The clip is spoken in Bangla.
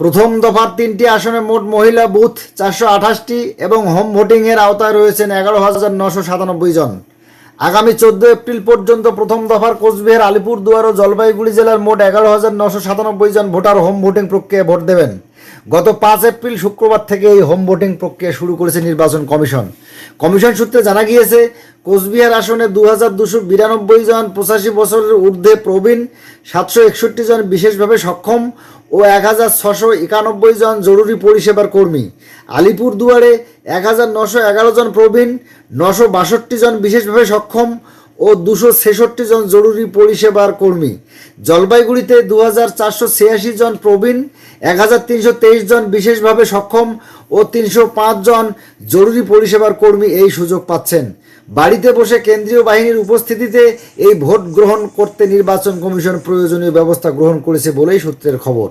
প্রথম দফার তিনটি আসনে মোট মহিলা বুথ চারশো আঠাশটি এবং হোম ভোটিংয়ের আওতায় রয়েছেন এগারো হাজার নশো সাতানব্বই জন। আগামী চোদ্দ এপ্রিল পর্যন্ত প্রথম দফার কোচবিহার, আলিপুরদুয়ার ও জলপাইগুড়ি জেলার মোট এগারো হাজার নশো সাতানব্বই জন ভোটার হোম ভোটিং প্রক্রিয়ায় ভোট দেবেন। গত পাঁচ এপ্রিল শুক্রবার থেকে এই হোম ভোটিং প্রক্রিয়া শুরু করেছে নির্বাচন কমিশন। কমিশন সূত্রে জানা গিয়েছে, কোচবিহার আসনে দু হাজার দুশো বিরানব্বই জন পঁচাশি বছরের ঊর্ধ্বে প্রবীণ, সাতশো একষট্টি জন বিশেষভাবে সক্ষম ও এক হাজার ছশো একানব্বই জন জরুরি পরিষেবার কর্মী। আলিপুর দুয়ারে এক হাজার নশো এগারো জন প্রবীণ, নশো বাষট্টি জন বিশেষভাবে সক্ষম ও দুশো ছেষট্টি জন জরুরি পরিষেবার কর্মী। জলপাইগুড়িতে দু হাজার চারশো ছিয়াশি জন প্রবীণ এক হাজার তিনশো তেইশ জন বিশেষভাবে সক্ষম ও তিনশো পাঁচ জন জরুরি পরিষেবার কর্মী এই সুযোগ পাচ্ছেন। বাড়িতে বসে কেন্দ্রীয় বাহিনীর উপস্থিতিতে এই ভোট গ্রহণ করতে নির্বাচন কমিশন প্রয়োজনীয় ব্যবস্থা গ্রহণ করেছে বলেই সূত্রের খবর।